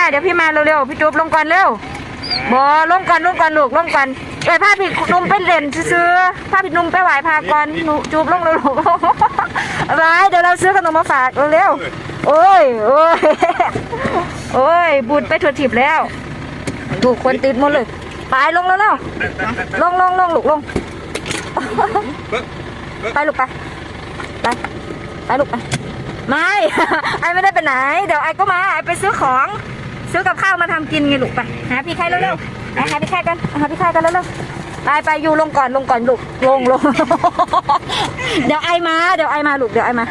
มาเดี๋ยวพี่มาเร็วๆพี่จุ๊บลงก่อนเร็วบอลงก่อนลงก่อนลูกลงก่อนเอ้ยพาพี่นุ่มไปเล่นซื้อๆพาพี่นุ่มไปไหว้พาก่อนหนูจุ๊บลงเร็วๆอะไรเดี๋ยวเราซื้อขนมมาฝากเร็วๆโอ้ยโอ้ยโอ้ยบุญไปถั่วทิพย์แล้ว ถูกคนติดหมดเลยไปลงแล้วเร็วลงลงลงลูกลงไปลูกไปไปไปลูกไปไม่ไอไม่ได้ไปไหน เดี๋ยวไอก็มาไอไปซื้อของ ซื้อกับข้าวมาทำกินไงลูกไปหาพี่ไข่เร็วๆไปหาพี่ไข่กันหาพี่ไข่กันเร็วๆไปไปอยู่ลงก่อนลงก่อนลูกลงลง เดี๋ยวไอมาเดี๋ยวไอมาลูกเดี๋ยวไอมา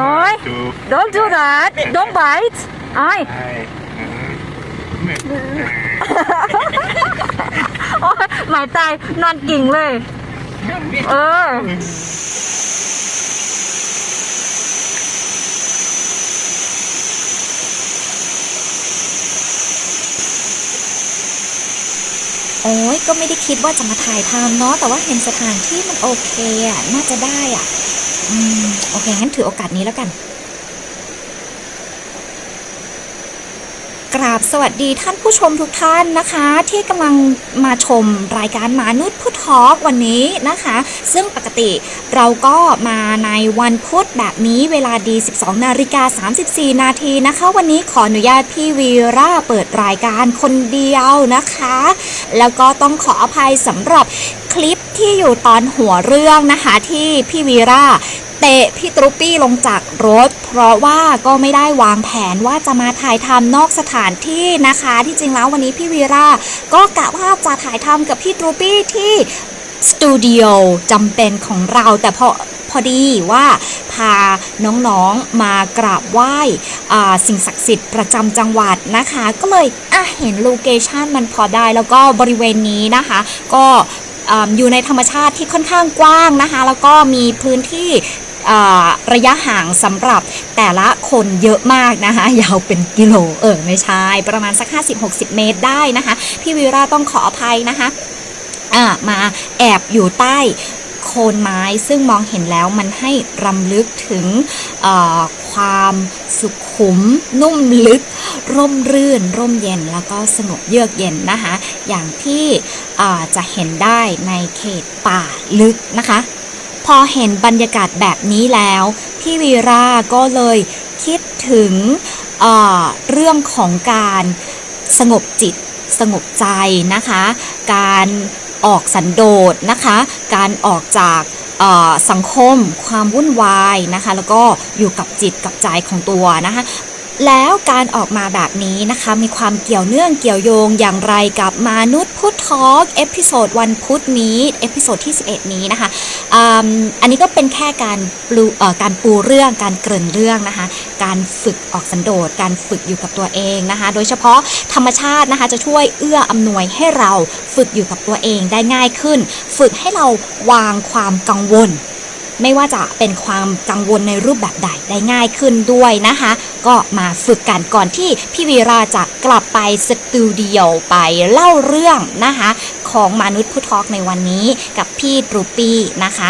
น้อย don't do that don't bite ไอ โอ้ยหมายตายนอนกิ่งเลย เออ โอ้ยก็ไม่ได้คิดว่าจะมาถ่ายทำเนาะแต่ว่าเห็นสถานที่มันโอเคอะน่าจะได้อะอืมโอเคงั้นถือโอกาสนี้แล้วกัน กราบสวัสดีท่านผู้ชมทุกท่านนะคะ ที่กำลังมาชมรายการมานุษย์พุททอกวันนี้นะคะ ซึ่งปกติเราก็มาในวันพุธแบบนี้เวลาดี 12 นาฬิกา 34 นาทีนะคะ วันนี้ขออนุญาตพี่วีราเปิดรายการคนเดียวนะคะ แล้วก็ต้องขออภัยสำหรับคลิปที่อยู่ตอนหัวเรื่องนะคะที่พี่วีรา เตะพี่ตรุปปี้ลงจากรถ เพราะว่าก็ไม่ได้วางแผนว่าจะมาถ่ายทำนอกสถานที่นะคะ ที่จริงแล้ววันนี้พี่วีราก็กะว่าจะถ่ายทำกับพี่ตรุปปี้ที่สตูดิโอจำเป็นของเราแต่พอพอดีว่าพาน้องๆมากราบไหว้สิ่งศักดิ์สิทธิ์ประจำจังหวัดนะคะ ก็เลยเห็นโลเคชันมันพอได้แล้วก็บริเวณนี้นะคะ ก็อ่าอยู่ในธรรมชาติที่ค่อนข้างกว้างนะคะ แล้วก็มีพื้นที่ ระยะห่างสำหรับแต่ละคนเยอะมากนะคะ ยาวเป็นกิโลเออไม่ใช่ ประมาณสัก 50-60 เมตรได้นะคะ พี่วีราต้องขออภัยนะคะมาแอบอยู่ใต้โคนไม้ซึ่งมองเห็นแล้วมันให้รำลึกถึงความสุขุม นุ่มลึก ร่มรื่น ร่มเย็นแล้วก็สงบเยือกเย็นนะคะ อย่างที่จะเห็นได้ในเขตป่าลึกนะคะ พอเห็นบรรยากาศแบบนี้แล้ว พี่วีราก็เลยคิดถึงเเรื่องของการสงบจิตสงบใจนะคะ การออกสันโดษนะคะ การออกจากสังคมความวุ่นวายนะคะ แล้วก็อยู่กับจิตกับใจของตัวนะคะ แล้วการออกมาแบบนี้นะคะมีความเกี่ยวเนื่องเกี่ยวโยงอย่างไรกับมนุษย์พุททอล์กเอพิโซดวันพุธนี้เอพิโซดที่ 11 นี้นะคะออันนี้ก็เป็นแค่การปูการปูเรื่องการเกริ่นเรื่องนะคะ การฝึกออกสันโดษการฝึกอยู่กับตัวเองนะคะ โดยเฉพาะธรรมชาตินะคะจะช่วยเอื้ออำนวยให้เราฝึกอยู่กับตัวเองได้ง่ายขึ้น ฝึกให้เราวางความกังวล ไม่ว่าจะเป็นความกังวลในรูปแบบใดได้ง่ายขึ้นด้วยนะคะ ก็มาฝึกกันก่อนที่พี่วีราจะกลับไปสตูดิโอไปเล่าเรื่องนะคะ ของมนุษย์ผู้ทอกในวันนี้กับพี่รูปี้นะคะ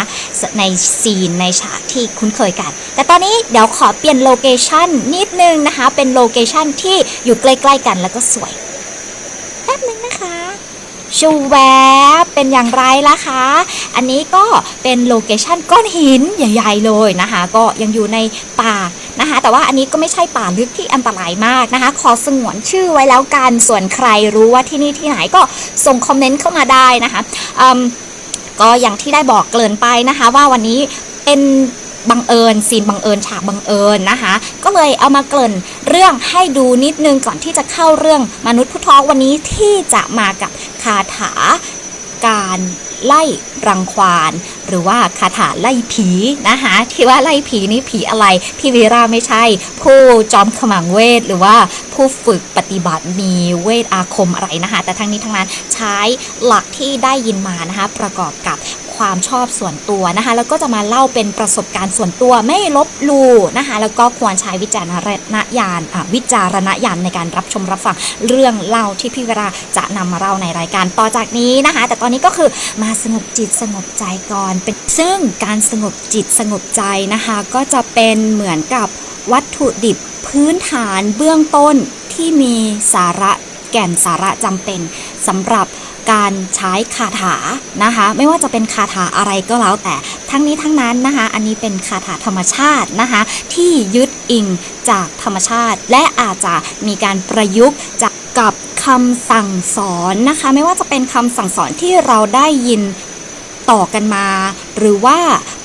ในซีนในฉากที่คุ้นเคยกัน แต่ตอนนี้เดี๋ยวขอเปลี่ยนโลเคชันนิดนึงนะคะ เป็นโลเคชันที่อยู่ใกล้ ๆ กันแล้วก็สวย แป๊บนึงนะคะ ชูแวบเป็นอย่างไรล่ะคะ อันนี้ก็เป็นโลเคชันก้อนหินใหญ่ ๆ เลยนะคะ ก็ยังอยู่ในป่านะคะ แต่ว่าอันนี้ก็ไม่ใช่ป่าลึกที่อันตรายมากนะคะ ขอสงวนชื่อไว้แล้วกัน ส่วนใครรู้ว่าที่นี่ที่ไหนก็ส่งคอมเมนต์เข้ามาได้นะคะอืมก็อย่างที่ได้บอกเกริ่นไปนะคะ ว่าวันนี้เป็นบังเอิญซีนบังเอิญฉากบังเอิญนะคะ ก็เลยเอามาเกริ่น รื่องให้ดูนิดนึงก่อนที่จะเข้าเรื่องมนุษย์พุทธอกวันนี้ที่จะมากับคาถาการไล่รังควาน หรือว่าคาถาไล่ผีนะคะที่ว่าไล่ผีนี่ผีอะไร พี่วีราไม่ใช่ ผู้จอมขมังเวท หรือว่าผู้ฝึกปฏิบัติมีเวทอาคมอะไรนะคะแต่ทั้งนี้ทั้งนั้นใช้หลักที่ได้ยินมานะคะประกอบกับ ความชอบส่วนตัวนะคะ แล้วก็จะมาเล่าเป็นประสบการณ์ส่วนตัวไม่ลบลู่นะคะ แล้วก็ควรใช้วิจารณญาณอะวิจารณญาณในการรับชมรับฟังเรื่องเล่าที่พี่เวลาจะนำมาเล่าในรายการต่อจากนี้นะคะ แต่ตอนนี้ก็คือมาสงบจิตสงบใจก่อนเป็นซึ่งการสงบจิตสงบใจนะคะ ก็จะเป็นเหมือนกับวัตถุดิบพื้นฐานเบื้องต้นทที่มีสาระแก่นสาระจำเป็นสำหรับ การใช้คาถานะคะ ไม่ว่าจะเป็นคาถาอะไรก็แล้วแต่ทั้งนี้ทั้งนั้นนะคะ อันนี้เป็นคาถาธรรมชาตินะคะ ที่ยึดอิงจากธรรมชาติ และอาจจะมีการประยุกต์จากกับคำสั่งสอนนะคะ ไม่ว่าจะเป็นคำสั่งสอนที่เราได้ยิน ต่อกันมา หรือว่า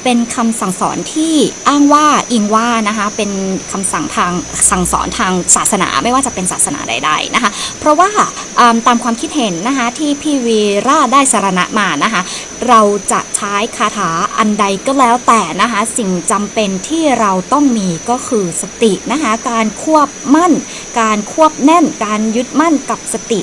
เป็นคำสั่งสอนที่อ้างว่าอิงว่านะคะเป็นคำสั่งทางสั่งสอนทางศาสนาไม่ว่าจะเป็นศาสนาใดๆนะคะ เพราะว่าอ่าตามความคิดเห็นนะคะที่พี่วีราได้สารณะมานะคะ เราจะใช้คาถาอันใดก็แล้วแต่นะคะ สิ่งจำเป็นที่เราต้องมีก็คือสตินะคะ การควบมั่น การควบแน่น การยึดมั่นกับสติ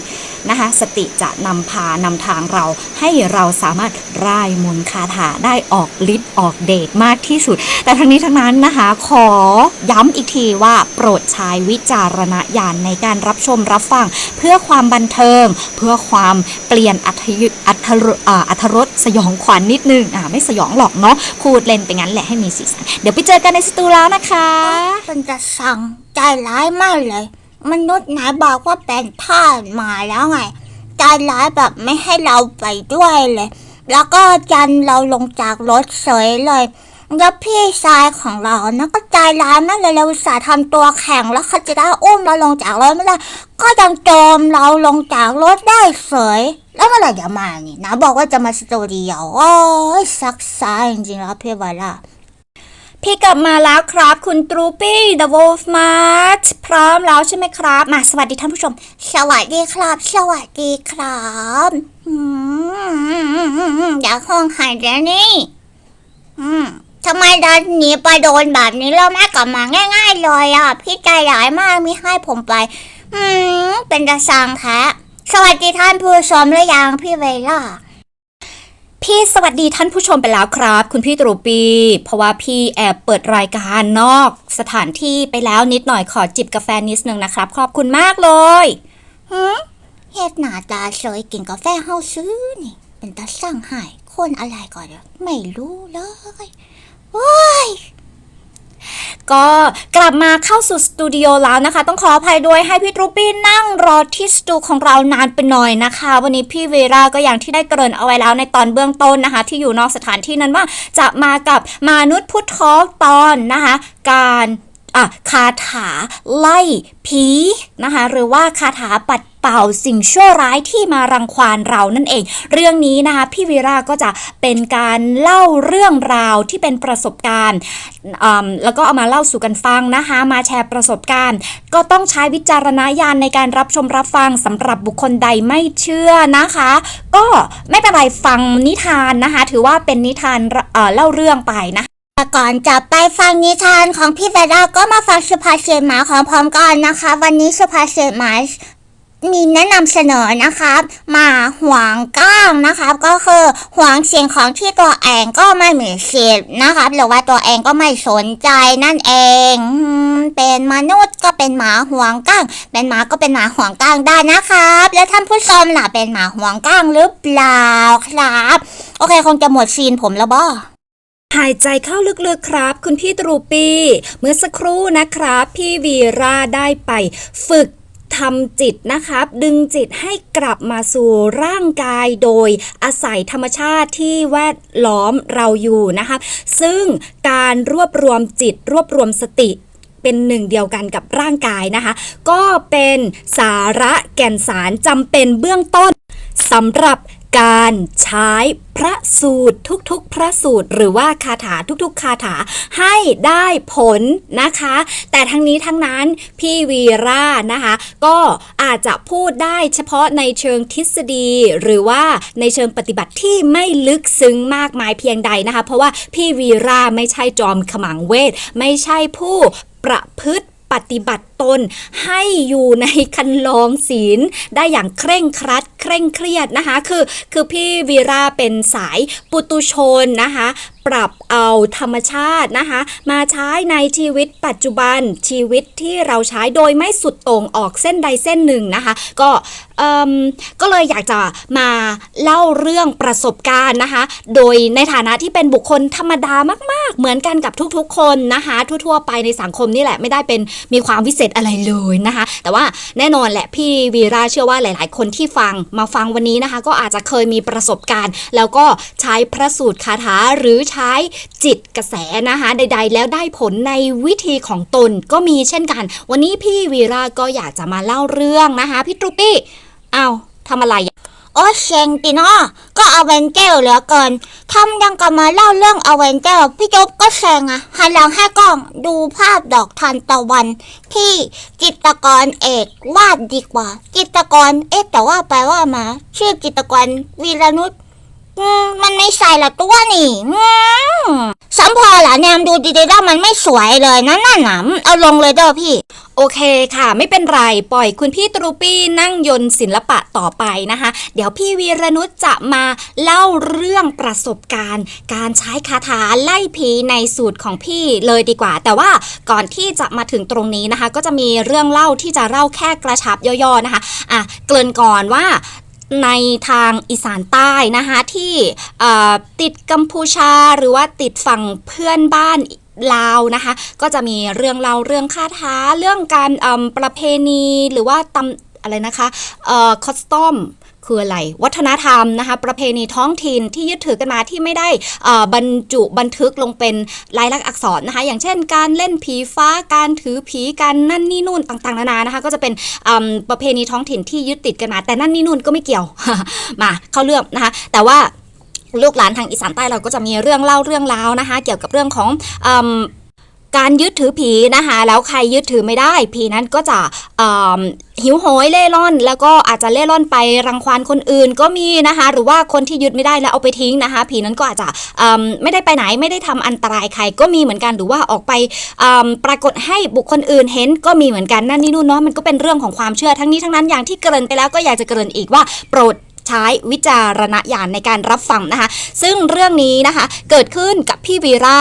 นะคะ สติจะนำพานำทางเรา ให้เราสามารถร่ายมนคาถาได้ออกฤทธิ์ออกเดชมากที่สุด แต่ทั้งนี้ทั้งนั้นนะคะ ขอย้ำอีกทีว่าโปรดใช้วิจารณญาณในการรับชมรับฟัง เพื่อความบันเทิง เพื่อความเปลี่ยนอัธรอัธรสสยองขวัญนนิดนึงอ่าไม่สยองหรอกเนาะพูดเล่นไปงั้นแหละให้มีสีสันเดี๋ยวไปเจอกันในสตูแล้วนะคะเป็นจะสั่งใจร้ายมากเลย มนุษย์ไหนบอกว่าเป็นท่าสมาแล้วไงใจร้ายแบบไม่ให้เราไปด้วยเลย แล้วก็จันเราลงจากรถเฉยเลยแล้วพี่ชายของเรานะก็ใจร้ายมากเลยเราสาทำตัวแข็งแล้วเขาจะได้อุ้มเราลงจากรถไม่ได้ ก็ยังโจมเราลงจากรถได้เฉย แล้วเมื่อไหร่จะมานี่นะบอกว่าจะมาสตูดิโอโอ้ยซักซ้ายจริงๆแล้วพี่วาล่าพี่กลับมาแล้วครับ คุณตรูปี้ The Wolf Mart พร้อมแล้วใช่ไหมครับ มาสวัสดีท่านผู้ชม สวัสดีครับ สวัสดีครับอืมอยาห้องหายแล้วนี่ทำไมดันหนีไปโดนแบบนี้แล้วแม่กลับมาง่าย ๆ เลยอะ พี่ใจร้ายมากม่ให้ผมไป อืมเป็นกระสังแท้ สวัสดีท่านผู้ชมหรือยังพี่เวล่าพี่สวัสดีท่านผู้ชมไปแล้วครับ คุณพี่ตรูปี เพราะว่าพี่แอบเปิดรายการนอกสถานที่ไปแล้วนิดหน่อยขอจิบกาแฟนิดนึงนะครับ ขอบคุณมากเลยหืมเฮ็ดหน้าตาสวยกินกาแฟเฮาซื้อนี่ เป็นตาสั่งหายคนอะไรก่อนไม่รู้เลยว้าย ก็กลับมาเข้าสู่สตูดิโอแล้วนะคะ ต้องขออภัยด้วยให้พี่รูปี้นั่งรอที่สตูของเรานานไปหน่อยนะคะ วันนี้พี่เวราก็อย่างที่ได้เกริ่นเอาไว้แล้วในตอนเบื้องต้นนะคะ ที่อยู่นอกสถานที่นั้นว่าจะมากับมนุษย์พุทธอตอนนะคะ การอะคาถาไล่ผีนะคะหรือว่าคาถาปัด เป่าสิ่งชั่วร้ายที่มารังควานเรานั่นเอง เรื่องนี้นะคะพี่วีราก็จะเป็นการเล่าเรื่องราวที่เป็นประสบการณ์แล้วก็เอามาเล่าสู่กันฟังนะคะมาแชร์ประสบการณ์ ก็ต้องใช้วิจารณญาณในการรับชมรับฟังสำหรับบุคคลใดไม่เชื่อนะคะ ก็ไม่เป็นไรฟังนิทานนะคะ ถือว่าเป็นนิทานเเล่าเรื่องไปนะคะแต่ก่อนจะไปฟังนิทานของพี่เวลาก็มาฟังสุภาษิตหมาของพร้อมกันนะคะ วันนี้สุภาษิตหมา มีแนะนำเสนอนะครับ มาหวงก้างนะครับ ก็คือหวงเสิ่งของที่ตัวเองก็ไม่มีสิทธิ์นะครับ หรือว่าตัวเองก็ไม่สนใจนั่นเอง เป็นมนุษย์ก็เป็นหมาหวงก้าง เป็นหมาก็เป็นหมาหวงก้างได้นะครับ แล้วท่านผู้ชมล่ะเป็นหมาหวงก้างหรือเปล่าครับ โอเคคงจะหมดซีนผมแล้วบ่หายใจเข้าลึกๆครับ คุณพี่ตรูปี เมื่อสักครู่นะครับ พี่วีราได้ไปฝึก ทำจิตนะครับ ดึงจิตให้กลับมาสู่ร่างกายโดยอาศัยธรรมชาติที่แวดล้อมเราอยู่นะคะซึ่งการรวบรวมจิตรวบรวมสติเป็นหนึ่งเดียวกันกับร่างกายนะคะ ก็เป็นสาระแก่นสารจำเป็นเบื้องต้นสำหรับ การใช้พระสูตรทุกๆ พระสูตร หรือว่าคาถาทุกๆ คาถาให้ได้ผลนะคะ แต่ทั้งนี้ทั้งนั้นพี่วีรานะคะ ก็อาจจะพูดได้เฉพาะในเชิงทฤษฎี หรือว่าในเชิงปฏิบัติที่ไม่ลึกซึ้งมากมายเพียงใดนะคะ เพราะว่าพี่วีราไม่ใช่จอมขมังเวทไม่ใช่ผู้ประพฤติ ปฏิบัติตนให้อยู่ในคันลองศีลได้อย่างเคร่งครัด เคร่งเครียดนะคะ คือคือพี่วีราเป็นสายปุตุชนนะคะ ปรับเอาธรรมชาตินะคะ มาใช้ในชีวิตปัจจุบันชีวิตที่เราใช้โดยไม่สุดโต่งออกเส้นใดเส้นหนึ่งนะคะ ก็เอิ่มก็เลยอยากจะมาเล่าเรื่องประสบการณ์นะคะ โดยในฐานะที่เป็นบุคคลธรรมดามาก ๆ เหมือนกันกับทุกๆ คนนะคะ ทั่ว ๆ ไปในสังคมนี่แหละไม่ได้เป็นมีความวิเศษอะไรเลยนะคะ แต่ว่าแน่นอนแหละพี่วีราเชื่อว่าหลาย ๆ คนที่ฟังมาฟังวันนี้นะคะ ก็อาจจะเคยมีประสบการณ์ แล้วก็ใช้พระสูตรคาถาหรือใช้จิตกระแสนะคะ ใด ๆ แล้วได้ผลในวิธีของตนก็มีเช่นกัน วันนี้พี่วีราก็อยากจะมาเล่าเรื่องนะคะ พี่ตรุปปี้เอาทำอะไรอะโอ้เชงตินาะก็อเวนเจอร์เหลือเกินทำยังกับมาเล่าเรื่องอเวนเจอร์พี่จุ๊บก็เชงอะหันหลังให้กล้องดูภาพดอกทานตะวัน ที่จิตรกรเอกวาดดีกว่า จิตรกรเอ๊ะแต่ว่าไปลว่ามา ชื่อจิตรกรวีรนุช มันไม่ใช่ละตัวนี่สัมพอละแนมดูดีๆแล้วมันไม่สวยเลยนะนั่นน่ะเอาลงเลยเด้อพี่ โอเคค่ะ ไม่เป็นไร ปล่อยคุณพี่ตรูปี้นั่งยนต์ศิลปะต่อไปนะคะ เดี๋ยวพี่วีรนุชจะมาเล่าเรื่องประสบการณ์ การใช้คาถาไล่ผีในสูตรของพี่เลยดีกว่า แต่ว่าก่อนที่จะมาถึงตรงนี้นะคะ ก็จะมีเรื่องเล่าที่จะเล่าแค่กระชับย่อๆนะคะ อะเกริ่นก่อนว่า ในทางอีสานใต้นะคะที่ติดกัมพูชาหรือว่าติดฝั่งเพื่อนบ้านลาวนะคะก็จะมีเรื่องเล่าเรื่องคาถาเรื่องการประเพณีหรือว่าตำอะไรนะคะคอสตอม คืออะไร วัฒนธรรมนะคะ ประเพณีท้องถิ่นที่ยึดถือกันมาที่ไม่ได้บรรจุบันทึกลงเป็นลายลักษณ์อักษรนะคะ อย่างเช่น การเล่นผีฟ้าการถือผีการนั่นนี่นู่นต่างๆนานานะคะ ก็จะเป็นประเพณีท้องถิ่นที่ยึดติดกันมา แต่นั่นนี่นู่นก็ไม่เกี่ยวมาเข้าเรื่องนะคะ แต่ว่าลูกหลานทางอีสานใต้เราก็จะมีเรื่องเล่าเรื่องราวนะคะ เกี่ยวกับเรื่องของอ การยึดถือผีนะคะ แล้วใครยึดถือไม่ได้ ผีนั้นก็จะหิวโหยเล่ร่อน แล้วก็อาจจะเล่ร่อนไปรังควานคนอื่นก็มีนะคะ หรือว่าคนที่ยึดไม่ได้แล้วเอาไปทิ้งนะคะ ผีนั้นก็อาจจะมไม่ได้ไปไหนไม่ได้ทำอันตรายใครก็มีเหมือนกันหรือว่าออกไปปรากฏให้บุคคลอื่นเห็นก็มีเหมือนกันนั่นนี่นู่นเนาะมันก็เป็นเรื่องของความเชื่อทั้งนี้ทั้งนั้นอย่างที่เกริ่นไปแล้วก็อยากจะเกริ่นอีกว่าโปรดใช้วิจารณญาณในการรับฟังนะคะ ซึ่งเรื่องนี้นะคะ เกิดขึ้นกับพี่วีรา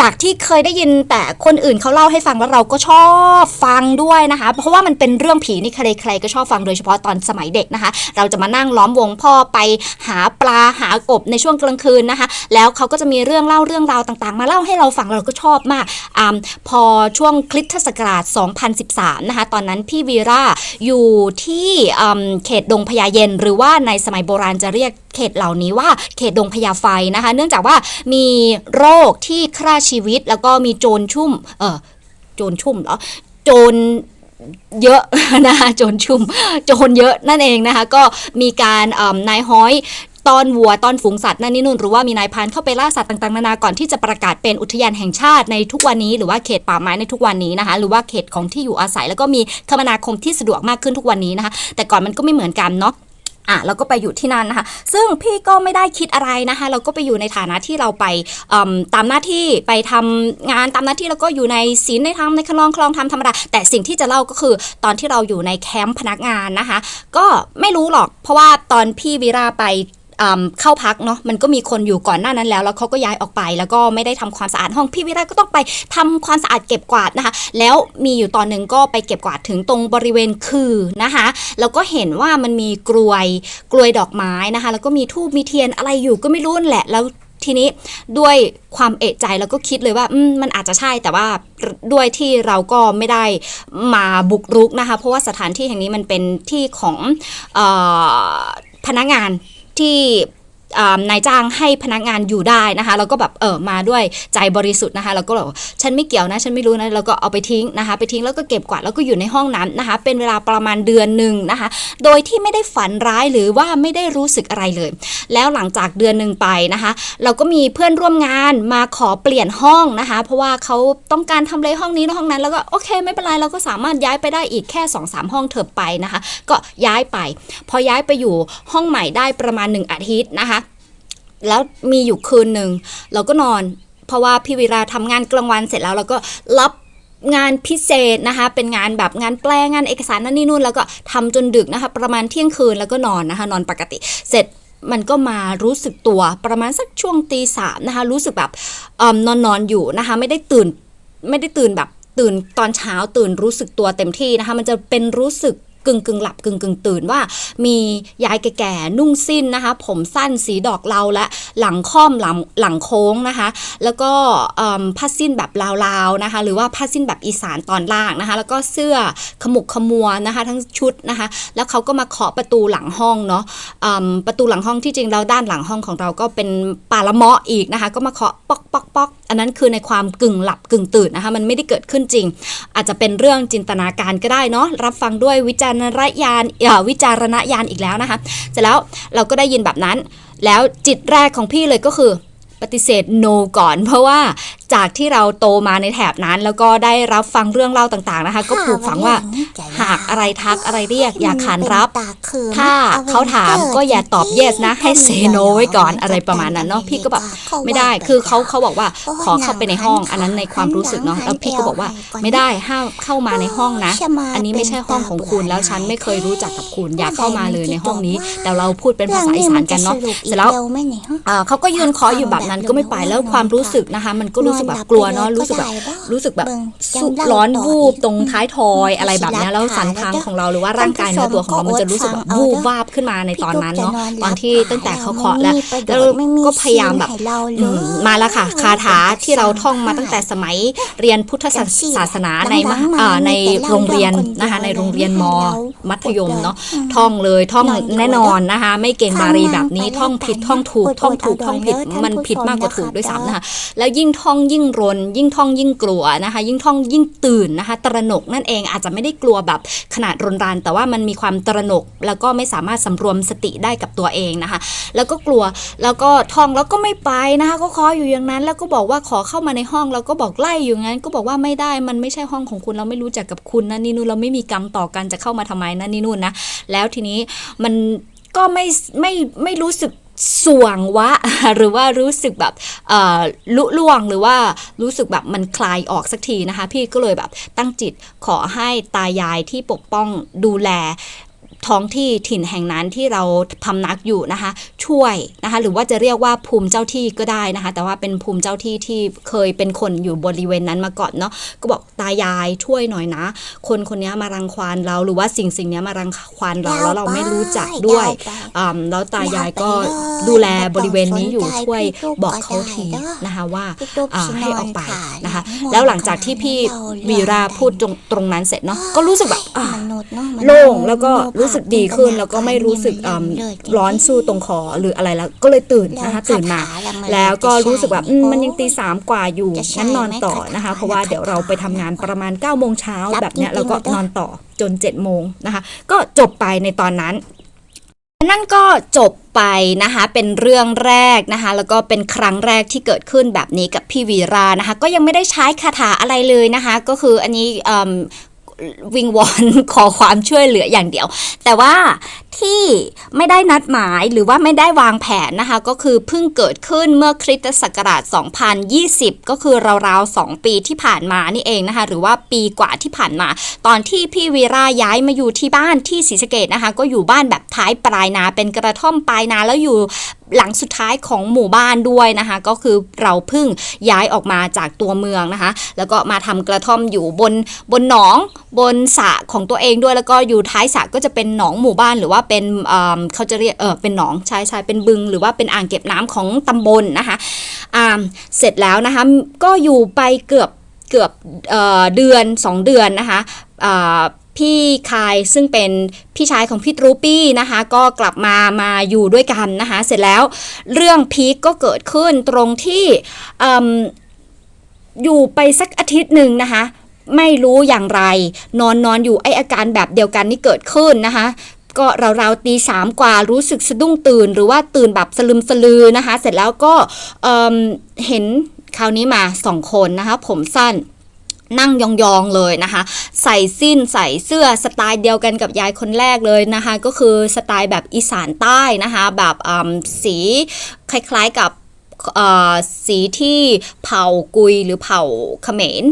จากที่เคยได้ยินแต่คนอื่นเขาเล่าให้ฟังแล้วเราก็ชอบฟังด้วยนะคะ เพราะว่ามันเป็นเรื่องผีนี่ใครๆก็ชอบฟังโดยเฉพาะตอนสมัยเด็กนะคะ เราจะมานั่งล้อมวงพ่อไปหาปลาหากบในช่วงกลางคืนนะคะ แล้วเขาก็จะมีเรื่องเล่าเรื่องราวต่างๆ มาเล่าให้เราฟังเราก็ชอบมากอมพอช่วงคริสตศักราช 2013 นะคะ ตอนนั้นพี่วีราอยู่ที่อืมเขตดงพญาเย็น หรือว่าในสมัยโบราณจะเรียกเขตเหล่านี้ว่าเขตดงพญาไฟนะคะ เนื่องจากว่ามีโรคที่ฆ่าชีวิต แล้วก็มีโจรชุ่ม เออโจรชุ่มเหรอ โจรเยอะนะคะโจรชุ่ม โจรเยอะนั่นเองนะคะ ก็มีการนายห้อยตอนวัวตอนฝูงสัตว์นั่นนี่นู่นหรือว่ามีนายพรานเข้าไปล่าสัตว์ต่างๆนานาก่อนที่จะประกาศเป็นอุทยานแห่งชาติในทุกวันนี้ หรือว่าเขตป่าไม้ในทุกวันนี้นะคะ หรือว่าเขตของที่อยู่อาศัยแล้วก็มีคมนาคมที่สะดวกมากขึ้นทุกวันนี้นะคะ แต่ก่อนมันก็ไม่เหมือนกันเนาะ อะเราก็ไปอยู่ที่นั่นนะคะ ซึ่งพี่ก็ไม่ได้คิดอะไรนะคะ เราก็ไปอยู่ในฐานะที่เราไปตามหน้าที่ไปทำงานตามหน้าที่แล้วก็อยู่ในศีลในธรรมในคลองคลองธรรมธรรมดาแต่สิ่งที่จะเล่าก็คือตอนที่เราอยู่ในแคมป์พนักงานนะคะ ก็ไม่รู้หรอกเพราะว่าตอนพี่วีราไป เข้าพักเนาะมันก็มีคนอยู่ก่อนหน้านั้นแล้ว แล้วเขาก็ย้ายออกไป แล้วก็ไม่ได้ทำความสะอาดห้องพี่วิราก็ต้องไปทำความสะอาดเก็บกวาดนะคะ แล้วมีอยู่ตอนหนึ่งก็ไปเก็บกวาดถึงตรงบริเวณคือนะคะแล้วก็เห็นว่ามันมีกลวยกลวยดอกไม้นะคะ แล้วก็มีทูบมีเทียนอะไรอยู่ก็ไม่รู้นั่นแหละแล้วทีนี้ด้วยความเอะใจแล้วก็คิดเลยว่ามมันอาจจะใช่แต่ว่าด้วยที่เราก็ไม่ได้มาบุกรุกนะคะ เพราะว่าสถานที่แห่งนี้มันเป็นที่ของออพนักงาน ที่ นายจ้างให้พนักงานอยู่ได้นะคะ แล้วก็แบบเออมาด้วยใจบริสุทธิ์นะคะ แล้วก็แบบฉันไม่เกี่ยวนะ ฉันไม่รู้นะ แล้วก็เอาไปทิ้งนะคะ ไปทิ้งแล้วก็เก็บกวาดแล้วก็อยู่ในห้องนั้นนะคะ เป็นเวลาประมาณเดือนหนึ่งนะคะ โดยที่ไม่ได้ฝันร้ายหรือว่าไม่ได้รู้สึกอะไรเลย แล้วหลังจากเดือนหนึ่งไปนะคะ เราก็มีเพื่อนร่วมงานมาขอเปลี่ยนห้องนะคะ เพราะว่าเขาต้องการทำเลห้องนี้ห้องนั้น แล้วก็โอเคไม่เป็นไรเราก็สามารถย้ายไปได้อีกแค่2อสห้องเถิบไปนะคะ ก็ย้ายไป พอย้ายไปอยู่ห้องใหม่ได้ประมาณ 1 อาทิตย์นะคะ แล้วมีอยู่คืนหนึ่งเราก็นอน เพราะว่าพี่วิราทำงานกลางวันเสร็จแล้วเราก็รับงานพิเศษนะคะ เป็นงานแบบงานแปลงานเอกสารนั่นนี่นู่น แล้วก็ทำจนดึกนะคะ ประมาณเที่ยงคืนแล้วก็นอนนะคะ นอนปกติ เสร็จมันก็มารู้สึกตัวประมาณสักช่วงตีสามนะคะ รู้สึกแบบอนอนนอนอยู่นะคะ ไม่ได้ตื่นไม่ได้ตื่นแบบตื่นตอนเช้าตื่นรู้สึกตัวเต็มที่นะคะ มันจะเป็นรู้สึก กึ่งกึ่งหลับกึ่งกึ่งตื่นว่า มียายแก่ๆนุ่งสิ้นนะคะ ผมสั้นสีดอกเลาและหลังค่อมหลังหลังโค้งนะคะ แล้วก็ผ้าสิ้นแบบลาวๆนะคะ หรือว่าผ้าสิ้นแบบอีสานตอนล่างนะคะ แล้วก็เสื้อขมุกขมัวนะคะ ทั้งชุดนะคะ แล้วเขาก็มาเคาะประตูหลังห้องเนาะประตูหลังห้องที่จริงแล้วด้านหลังห้องของเราก็เป็นปาละเมาะอีกนะคะ ก็มาเคาะปอกป๊อกป๊อก อันนั้นคือในความกึ่งหลับกึ่งตื่นนะคะมันไม่ได้เกิดขึ้นจริง อาจจะเป็นเรื่องจินตนาการก็ได้เนาะรับฟังด้วยวิจารณญาณเอ่อวิจารณญาณอีกแล้วนะคะเสร็จแล้วเราก็ได้ยินแบบนั้น แล้วจิตแรกของพี่เลยก็คือปฏิเสธ no ก่อน เพราะว่า จากที่เราโตมาในแถบนั้น แล้วก็ได้รับฟังเรื่องเล่าต่างๆนะคะ ก็ปลูกฝังว่าหากอะไรทักอะไรเรียกอย่าขานรับ ถ้าเขาถามก็อย่าตอบ yes นะ ให้ say no ไว้ก่อนอะไรประมาณนั้นเนาะพี่ก็แบบไม่ได้คือเขาเขาบอกว่าขอเข้าไปในห้อง อันนั้นในความรู้สึกเนาะแล้วพี่ก็บอกว่าไม่ได้ห้ามเข้ามาในห้องนะ อันนี้ไม่ใช่ห้องของคุณแล้วฉันไม่เคยรู้จักกับคุณอย่าเข้ามาเลยในห้องนี้ แต่เราพูดเป็นภาษาอีสานกันเนาะเสร็จแล้วอ่าเขาก็ยืนเคออยู่แบบนั้นก็ไม่ไปแล้วความรู้สึกนะคะ มันก็รู้สึกแบบกลัวเนาะรู้สึกแบบรู้สึกแบบสุกร้อนวูบตรงท้ายทอยอะไรแบบเนี้ยแล้วสันทางของเราหรือว่าร่างกายเนื้อตัวของเรามันจะรู้สึกแบบวูบวาบขึ้นมาในตอนนั้นเนาะตอนที่ตั้งแต่เขาเคาะแล้วแล้วก็พยายามแบบอืมมาแล้วค่ะคาถาที่เราท่องมาตั้งแต่สมัยเรียนพุทธศาสศาสนาในมหาอ่าในโรงเรียนนะคะในโรงเรียนมมัธยมเนาะท่องเลยท่องแน่นอนนะคะไม่เก่งบาลีแบบนี้ท่องผิดท่องถูกท่องถูกท่องผิดมันผิดมากกว่าถูกด้วยซ้ำนะคะแล้วยิ่งท่องยิ่งรน ยิ่งท่องยิ่งกลัวนะคะ ยิ่งท่องยิ่งตื่นนะคะ ตระหนกนั่นเองอาจจะไม่ได้กลัวแบบขนาดรนราน แต่ว่ามันมีความตระหนก แล้วก็ไม่สามารถสำรวมสติได้กับตัวเองนะคะ แล้วก็กลัวแล้วก็ท่องแล้วก็ไม่ไปนะคะก็คออยู่อย่างนั้น แล้วก็บอกว่าขอเข้ามาในห้องแล้วก็บอกไล่อยู่งั้น ก็บอกว่าไม่ได้มันไม่ใช่ห้องของคุณเราไม่รู้จักกับคุณนะนี่นู่นเราไม่มีกรรมต่อกันจะเข้ามาทำไมนะนี่นู่นนะแล้วทีนี้มันก็ไม่ไม่ไม่รู้สึก ส่วงวะ หรือว่ารู้สึกแบบลุล่วงหรือว่ารู้สึกแบบมันคลายออกสักทีนะคะ พี่ก็เลยแบบตั้งจิตขอให้ตายายที่ปกป้องดูแล ท้องที่ถิ่นแห่งนั้นที่เราพำนักอยู่นะคะ ช่วยนะคะ หรือว่าจะเรียกว่าภูมิเจ้าที่ก็ได้นะคะ แต่ว่าเป็นภูมิเจ้าที่ที่เคยเป็นคนอยู่บริเวณนั้นมาก่อนเนาะก็บอกตายายช่วยหน่อยนะ คนคนนี้มารังควานเราหรือว่าสิ่งสิ่งนี้มารังควานเราแล้วเราไม่รู้จักด้วยอ่าแล้วตายายก็ดูแลบริเวณนี้อยู่ช่วยบอกเขาทีนะคะว่าอ่าให้ออกไปนะคะ แล้วหลังจากที่พี่วีราพูดตรงตรงนั้นเสร็จเนาะก็รู้สึกแบบอ่าโล่งแล้วก็รู้สึกดีขึ้นแล้วก็ไม่รู้สึกอืมร้อนสู้ตรงคอหรืออะไรแล้วก็เลยตื่นนะคะตื่นมา แล้วก็รู้สึกแบบอืมมันยังตีสามกว่าอยู่งั้นนอนต่อนะคะ เพราะว่าเดี๋ยวเราไปทำงานประมาณ9ก้าโมงเช้าแบบเนี้ยแล้วก็นอนต่อจน7จ็ดโมงนะคะ ก็จบไปในตอนนั้นนั่นก็จบไปนะคะเป็นเรื่องแรกนะคะแล้วก็เป็นครั้งแรกที่เกิดขึ้นแบบนี้กับพี่วีรานะคะก็ยังไม่ได้ใช้คาถาอะไรเลยนะคะก็คืออันนี้เอิ่ม วิงวอนขอความช่วยเหลืออย่างเดียว แต่ว่า ที่ไม่ได้นัดหมายหรือว่าไม่ได้วางแผนนะคะ ก็คือเพิ่งเกิดขึ้นเมื่อคริสตศักราช 2020 ก็คือราวๆ 2 ปีที่ผ่านมานี่เองนะคะ หรือว่าปีกว่าที่ผ่านมา ตอนที่พี่วีราย้ายมาอยู่ที่บ้านที่ศรีสะเกดนะคะ ก็อยู่บ้านแบบท้ายปลายนาเป็นกระท่อมปลายนาแล้วอยู่หลังสุดท้ายของหมู่บ้านด้วยนะคะ ก็คือเราเพิ่งย้ายออกมาจากตัวเมืองนะคะ แล้วก็มาทำกระท่อมอยู่บนบนหนองบนสระของตัวเองด้วยแล้วก็อยู่ท้ายสระก็จะเป็นหนองหมู่บ้านหรือว่าเป็นเเขาจะเรียกเออเป็นหนองช่ใช่เป็นบึง หรือว่าเป็นอ่างเก็บน้ำของตำบลนะคะเสร็จแล้วนะคะก็อยู่ไปเกือบเกือบเออเดือน 2 เดือนนะคะพี่คายซึ่งเป็นพี่ชายของพี่ตรูปี้นะคะก็กลับมามาอยู่ด้วยกันนะคะเสร็จแล้วเรื่องพีคก็เกิดขึ้นตรงที่ออยู่ไปสักอาทิตย์หนึ่งนะคะไม่รู้อย่างไร นอนนอนอยู่ไออาการแบบเดียวกันนี่เกิดขึ้นนะคะ ก็ราวๆตีสามกว่ารู้สึกสะดุ้งตื่น หรือว่าตื่นแบบสลึมสลือนะคะ เสร็จแล้วก็เเห็นคราวนี้มาสองคนนะคะ ผมสั้นนั่งยองๆเลยนะคะ ใส่สิ้นใส่เสื้อสไตล์เดียวกันกับยายคนแรกเลยนะคะ ก็คือสไตล์แบบอีสานใต้นะคะ แบบสีคล้ายๆกับสีที่เผ่ากุยหรือเผ่าเขมร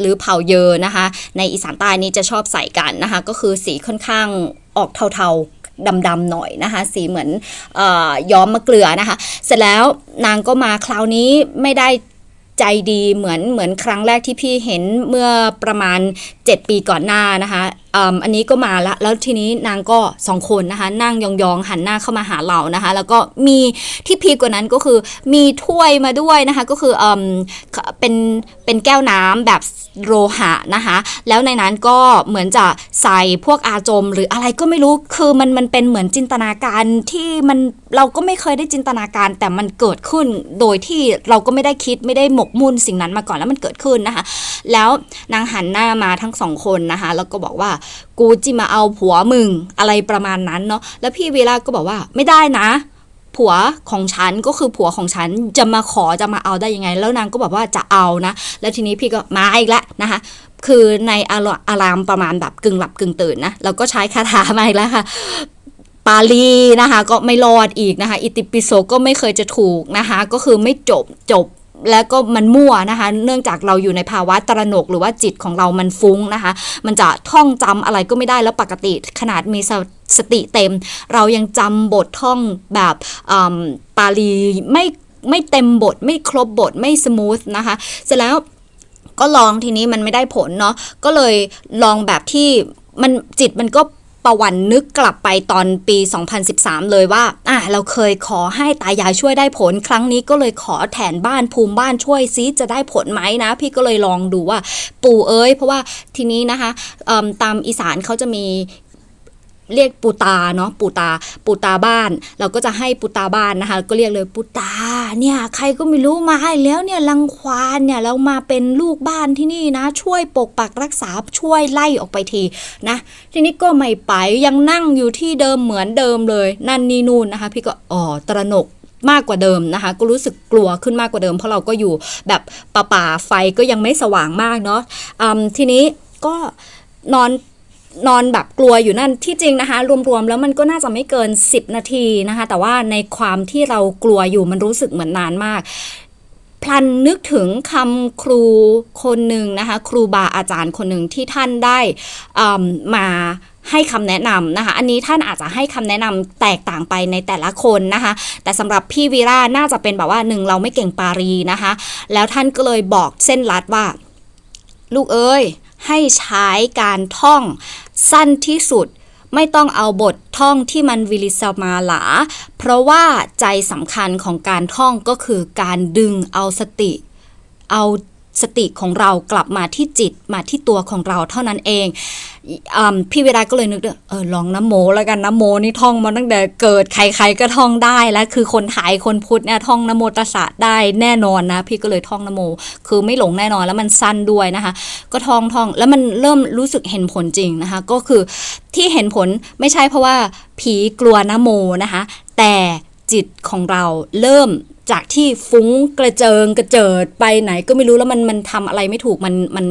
หรือเผ่าเยอนะคะ ในอีสานใต้นี้จะชอบใส่กันนะคะ ก็คือสีค่อนข้างออกเทาๆดำๆหน่อยนะคะ สีเหมือนอย้อมมะเกลือนะคะ เสร็จแล้วนางก็มาคราวนี้ไม่ได้ใจดีเหมือนเหมือนครั้งแรกที่พี่เห็นเมื่อประมาณ 7 ปีก่อนหน้านะคะ อันนี้ก็มาละแล้วทีนี้นางก็สองคนนะคะ นั่งยองๆหันหน้าเข้ามาหาเรานะคะ แล้วก็มีที่พีกว่านั้นก็คือมีถ้วยมาด้วยนะคะ ก็คืออืมเป็นเป็นแก้วน้ำแบบโลหะนะคะ แล้วในนั้นก็เหมือนจะใส่พวกอาจม หรืออะไรก็ไม่รู้คือมันมันเป็นเหมือนจินตนาการที่มันเราก็ไม่เคยได้จินตนาการ แต่มันเกิดขึ้นโดยที่เราก็ไม่ได้คิดไม่ได้หมกมุ่นสิ่งนั้นมาก่อนแล้วมันเกิดขึ้นนะคะ แล้วนางหันหน้ามาทั้งสองคนนะคะ แล้วก็บอกว่ากูจิมาเอาผัวมึงอะไรประมาณนั้นเนาะแล้วพี่วีระก็บอกว่าไม่ได้นะ ผัวของฉันก็คือผัวของฉันจะมาขอจะมาเอาได้ยังไง แล้วนางก็บอกว่าจะเอานะ แล้วทีนี้พี่ก็มาอีกแล้วนะคะคือในอารอารามประมาณแบบกึ่งหลับกึ่งตื่นนะเราก็ใช้คาถามาอีกแล้วค่ะปาลีนะคะก็ไม่รอดอีกนะคะ อิติปิโสก็ไม่เคยจะถูกนะคะ ก็คือไม่จบจบ แล้วก็มันมั่วนะคะ เนื่องจากเราอยู่ในภาวะตระหนกหรือว่าจิตของเรามันฟุ้งนะคะ มันจะท่องจำอะไรก็ไม่ได้แล้วปกติขนาดมีสสติเต็ม เรายังจำบทท่องแบบอืมปาลีไม่ไม่เต็มบท ไม่ครบบทไม่สมูทนะคะ เสร็จแล้วก็ลองทีนี้มันไม่ได้ผลเนาะก็เลยลองแบบที่มันจิตมันก็ ประวันนึกกลับไปตอนปี 2013 เลยว่า อะเราเคยขอให้ตายายช่วยได้ผล ครั้งนี้ก็เลยขอแทนบ้านภูมิบ้านช่วยซิจะได้ผลไหมนะ พี่ก็เลยลองดูว่าปู่เอ้ยเพราะว่าทีนี้นะคะตามอีสานเขาจะมี เรียกปูตาเนาะปูตาปูตาบ้าน เราก็จะให้ปูตาบ้านนะคะ ก็เรียกเลยปูตาเนี่ยใครก็ไม่รู้มาให้แล้วเนี่ยรังควานเนี่ยเรามาเป็นลูกบ้านที่นี่นะ ช่วยปกปักรักษาช่วยไล่ออกไปทีนะทีนี้ก็ไม่ไปยังนั่งอยู่ที่เดิมเหมือนเดิมเลย นั่นนี่นู่นนะคะ พี่ก็อ๋อตระหนกมากกว่าเดิมนะคะ ก็รู้สึกกลัวขึ้นมากกว่าเดิม เพราะเราก็อยู่แบบป่าป่าไฟก็ยังไม่สว่างมากเนาะอืมทีนี้ก็นอน นอนแบบกลัวอยู่นั่นที่จริงนะคะ รวมๆแล้วมันก็น่าจะไม่เกิน 10 นาทีนะคะ แต่ว่าในความที่เรากลัวอยู่มันรู้สึกเหมือนนานมากพลันนึกถึงคำครูคนหนึ่งนะคะ ครูบาอาจารย์คนหนึ่งที่ท่านได้อืมมาให้คำแนะนำนะคะ อันนี้ท่านอาจจะให้คำแนะนำแตกต่างไปในแต่ละคนนะคะ แต่สำหรับพี่วีระน่าจะเป็นแบบว่าหนึ่งเราไม่เก่งปารีนะคะ แล้วท่านก็เลยบอกเส้นลัดว่า ลูกเอ้ย ให้ใช้การท่องสั้นที่สุด ไม่ต้องเอาบทท่องที่มันวิลิสมาหลา เพราะว่าใจสำคัญของการท่องก็คือการดึงเอาสติ เอา สติของเรากลับมาที่จิตมาที่ตัวของเราเท่านั้นเองอพี่เวลาก็เลยนึกเออลองน้ำโมแล้วกันน้ำโมนี่ท่องมาตั้งแต่เกิดใครๆก็ท่องได้แล้วคือคนไทยคนพุทธเนี่ยท่องน้ำโมตสะได้แน่นอนนะ พี่ก็เลยท่องน้ำโม คือไม่หลงแน่นอนแล้วมันสั้นด้วยนะคะ ก็ท่องท่องแล้วมันเริ่มรู้สึกเห็นผลจริงนะคะ ก็คือที่เห็นผลไม่ใช่เพราะว่าผีกลัวน้ำโมนะคะ แต่จิตของเราเริ่ม จากที่ฟุ้งกระเจิงกระเจิดไปไหนก็ไม่รู้แล้วมันมันทำอะไรไม่ถูกมันมัน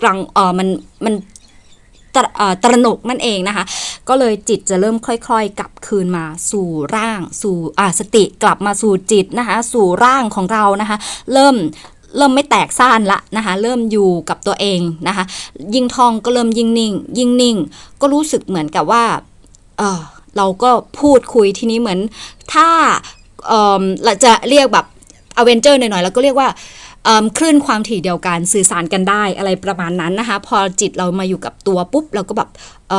กลังเออมันมันตระเออตระหนกนั่นเองนะคะ ก็เลยจิตจะเริ่มค่อย ๆ กลับคืนมาสู่ร่าง สู่อ่าสติกลับมาสู่จิตนะคะ สู่ร่างของเรานะคะ เริ่มเริ่มไม่แตกซ่านละนะคะ เริ่มอยู่กับตัวเองนะคะ ยิ่งทองก็เริ่มยิ่งนิ่ง ยิ่งนิ่ง ก็รู้สึกเหมือนกับว่า เออเราก็พูดคุยทีนี้เหมือน ถ้า เออเราจะเรียกแบบอเวนเจอร์หน่อยๆ แล้วก็เรียกว่าคลื่นความถี่เดียวกันสื่อสารกันได้อะไรประมาณนั้นนะคะ พอจิตเรามาอยู่กับตัวปุ๊บ เราก็แบบอ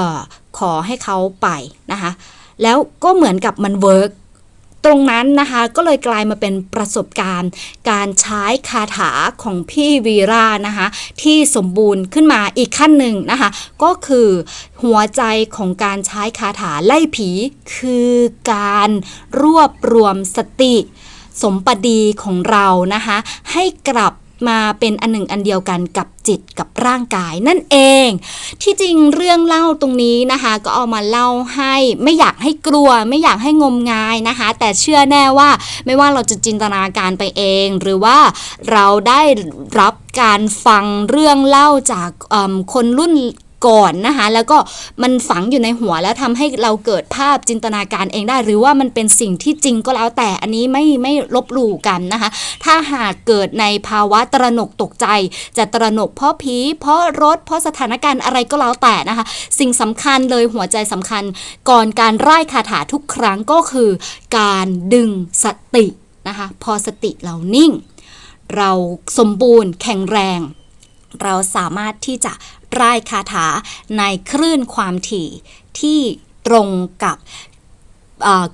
ขอให้เขาไปนะคะ แล้วก็เหมือนกับมันเวิร์ก ตรงนั้นนะคะก็เลยกลายมาเป็นประสบการณ์ การใช้คาถาของพี่วีรานะคะที่สมบูรณ์ขึ้นมาอีกขั้นหนึ่งนะคะก็คือหัวใจของการใช้คาถาไล่ผีคือการรวบรวมสติสมปดีของเรานะคะให้กลับ มาเป็นอันหนึ่งอันเดียวกันกับจิตกับร่างกายนั่นเอง ที่จริงเรื่องเล่าตรงนี้นะคะ ก็เอามาเล่าให้ไม่อยากให้กลัว ไม่อยากให้งมงายนะคะ แต่เชื่อแน่ว่าไม่ว่าเราจะจินตนาการไปเอง หรือว่าเราได้รับการฟังเรื่องเล่าจากคนรุ่น ก่อนนะคะแล้วก็มันฝังอยู่ในหัวแล้วทำให้เราเกิดภาพจินตนาการเองได้ หรือว่ามันเป็นสิ่งที่จริงก็แล้วแต่อันนี้ไม่ไม่ลบหลู่กันนะคะ ถ้าหากเกิดในภาวะตระหนกตกใจ จะตระหนกเพราะผีเพราะรถ เพราะสถานการณ์อะไรก็แล้วแต่นะคะ สิ่งสำคัญเลยหัวใจสำคัญ ก่อนการไล่คาถาทุกครั้งก็คือ การดึงสตินะคะพอสติเรานิ่ง เราสมบูรณ์แข็งแรง เราสามารถที่จะ ร่ายคาถาในคลื่นความถี่ที่ตรงกับ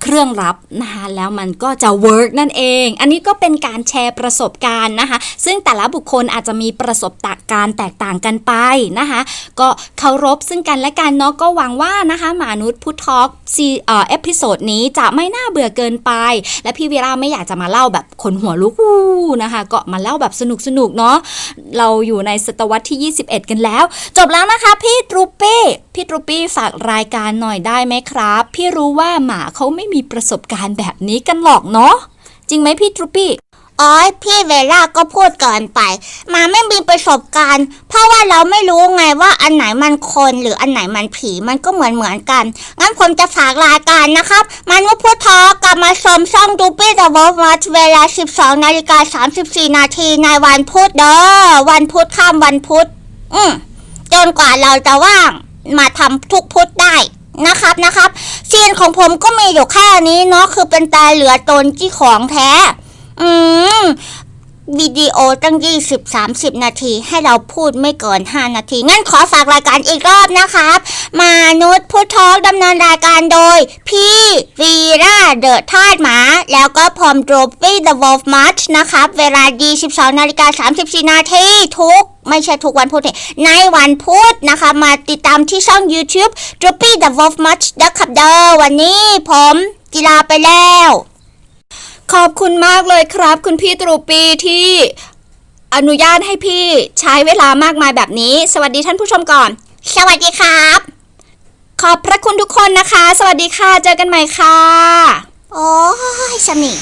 เครื่องรับนะคะแล้วมันก็จะ work นั่นเอง อันนี้ก็เป็นการแชร์ประสบการณ์นะคะ ซึ่งแต่ละบุคคลอาจจะมีประสบการณ์แตกต่างกันไปนะคะ ก็เคารพซึ่งกันและกันเนาะก็หวังว่านะคะมนุษย์พุททอกซีเอ่อเอพิโซดนี้จะไม่น่าเบื่อเกินไป และพี่เวีราไม่อยากจะมาเล่าแบบขนหัวลุกนะคะ ก็มาเล่าแบบสนุกสนุกเนาะเราอยู่ในศตวรรษที่ 21 กันแล้ว จบแล้วนะคะ พี่ตรูปี้พี่ตรูปี้ฝากรายการหน่อยได้ไหมครับ พี่รู้ว่าหมาเขาไม่มีประสบการณ์แบบนี้กันหรอกเนาะจริงไหมพี่ตรูปี้อ๋อพี่เวล่าก็พูดเกินไป มาไม่มีประสบการณ์ เพราะว่าเราไม่รู้ไงว่าอันไหนมันคนหรืออันไหนมันผีมันก็เหมือนเหมือนกัน งั้นผมจะฝากรายการนะครับมันว่าพูดทอกลับมาชมช่องดูปี้เดอะวอลมัเวลา 12 นาฬิกา 34 นาทีในวันพุธเด้อวันพุธข้ามวันพุธอืมจนกว่าเราจะว่างมาทำทุกพุธได้ นะครับนะครับซีนของผมก็มีอยู่แค่นี้เนาะคือเป็นตาเหลือตนที่ของแท้ อืมวิดีโอตั้ง 20 30 นาทีให้เราพูดไม่เกิน 5 นาที งั้นขอฝากรายการอีกรอบนะครับมานุษย์พุททอกดำเนินรายการโดย พี่วีราเดอะทาสหมา แล้วก็พรอมโดรฟี่เดอะวอลฟ์มัชนะครับ เวลาดี 12นาฬิกา34 นาทีทุก ไม่ใช่ทุกวันพุธนี่ในวันพุธนะคะ มาติดตามที่ช่อง YouTube d r o p p y the Wolf Much นะครับเดอวันนี้ผมกีฬาไปแล้ว ขอบคุณมากเลยครับ คุณพี่ตรูปีที่อนุญาตให้พี่ใช้เวลามากมายแบบนี้ สวัสดีท่านผู้ชมก่อน สวัสดีครับ ขอบพระคุณทุกคนนะคะ สวัสดีค่ะ เจอกันใหม่ค่ะ โอ้ยสมิ